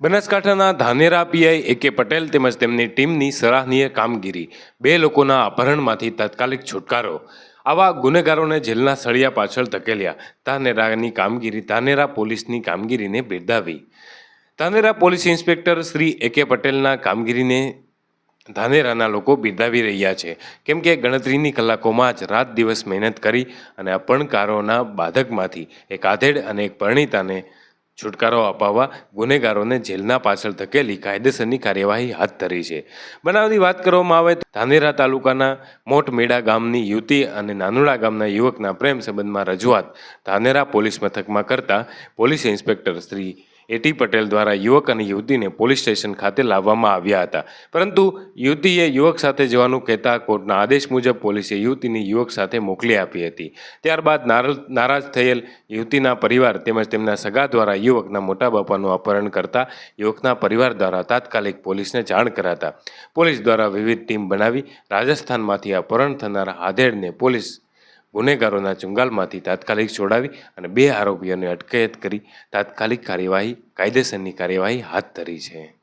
બનાસકાંઠાના ધાનેરા પીઆઈ એ કે પટેલ તેમજ તેમની ટીમની સરાહનીય કામગીરી બે લોકોના અપહરણમાંથી તાત્કાલિક છુટકારો. આવા ગુનેગારોને જેલના સળિયા પાછળ ધકેલ્યા. ધાનેરાની કામગીરી ધાનેરા પોલીસની કામગીરીને બિરદાવી. Dhanera police inspector Shri A K પટેલના કામગીરીને ધાનેરાના લોકો બિરદાવી રહ્યા છે. કેમ કે ગણતરીની કલાકોમાં જ રાત દિવસ મહેનત કરી અને અપણકારોના બાધકમાંથી એક આધેડ અને એક પરણિતાને છુટકારો અપાવવા ગુનેગારોને જેલના પાછળ ધકેલી કાયદેસરની કાર્યવાહી હાથ ધરી છે. બનાવની વાત કરવામાં આવે તો ધાનેરા તાલુકાના મોટમેડા ગામની યુવતી અને નાનુડા ગામના યુવકના પ્રેમ સંબંધમાં રજૂઆત ધાનેરા પોલીસ મથકમાં કરતા police inspector Shri A T Patel દ્વારા યુવક અને યુવતીને પોલીસ સ્ટેશન ખાતે લાવવામાં આવ્યા હતા. પરંતુ યુવતીએ યુવક સાથે જવાનું કહેતા કોર્ટના આદેશ મુજબ પોલીસે યુવતીની યુવક સાથે મોકલી આપી હતી. ત્યારબાદ નારાજ થયેલ યુવતીના પરિવાર તેમજ તેમના સગા દ્વારા યુવકના મોટા બાપાનું અપહરણ કરતા યુવકના પરિવાર દ્વારા તાત્કાલિક પોલીસને જાણ કરાતા. પોલીસ દ્વારા વિવિધ ટીમ બનાવી રાજસ્થાનમાંથી અપહરણ થનાર આધેડને પોલીસ ગુનેગારોના ચુંગાલમાંથી તાત્કાલિક છોડાવી અને બે આરોપીઓને અટકાયત કરી તાત્કાલિક કાર્યવાહી, કાયદેસરની કાર્યવાહી હાથ ધરી છે.